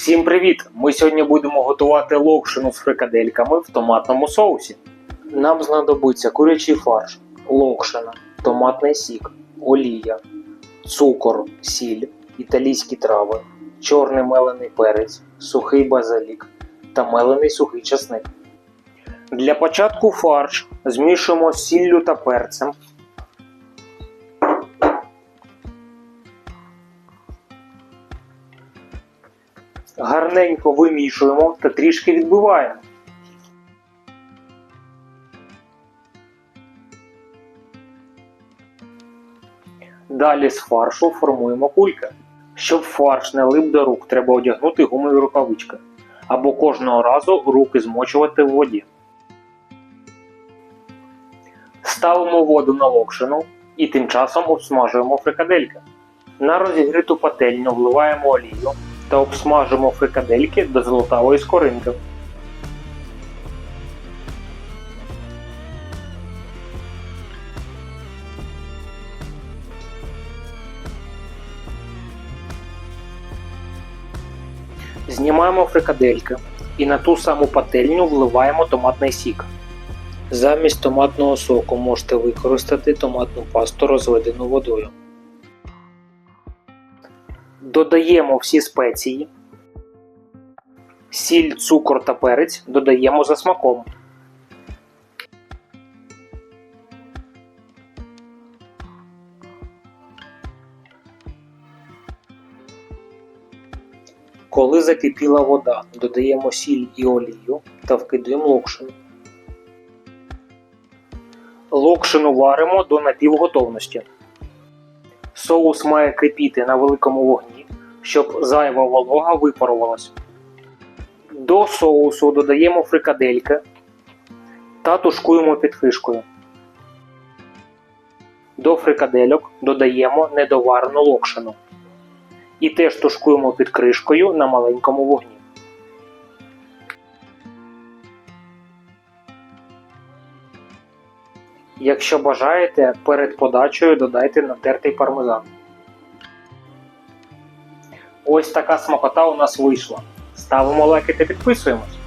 Всім привіт! Ми сьогодні будемо готувати локшину з фрикадельками в томатному соусі. Нам знадобиться курячий фарш, локшина, томатний сік, олія, цукор, сіль, італійські трави, чорний мелений перець, сухий базилік та мелений сухий часник. Для початку фарш змішуємо з сіллю та перцем. Гарненько вимішуємо та трішки відбиваємо. Далі з фаршу формуємо кульки. Щоб фарш не лип до рук, треба одягнути гумові рукавички. Або кожного разу руки змочувати в воді. Ставимо воду на локшину і тим часом обсмажуємо фрикадельки. На розігріту пательню вливаємо олію та обсмажимо фрикадельки до золотавої скоринки. Знімаємо фрикадельки і на ту саму пательню вливаємо томатний сік. Замість томатного соку можете використати томатну пасту розведену водою. Додаємо всі спеції. Сіль, цукор та перець додаємо за смаком. Коли закипіла вода, додаємо сіль і олію та вкидаємо локшину. Локшину варимо до напівготовності. Соус має кипіти на великому вогні, щоб зайва волога випарувалась. До соусу додаємо фрикадельки та тушкуємо під кришкою. До фрикадельок додаємо недоварену локшину. І теж тушкуємо під кришкою на маленькому вогні. Якщо бажаєте, перед подачею додайте натертий пармезан. Ось така смакота у нас вийшла. Ставимо лайки та підписуємось.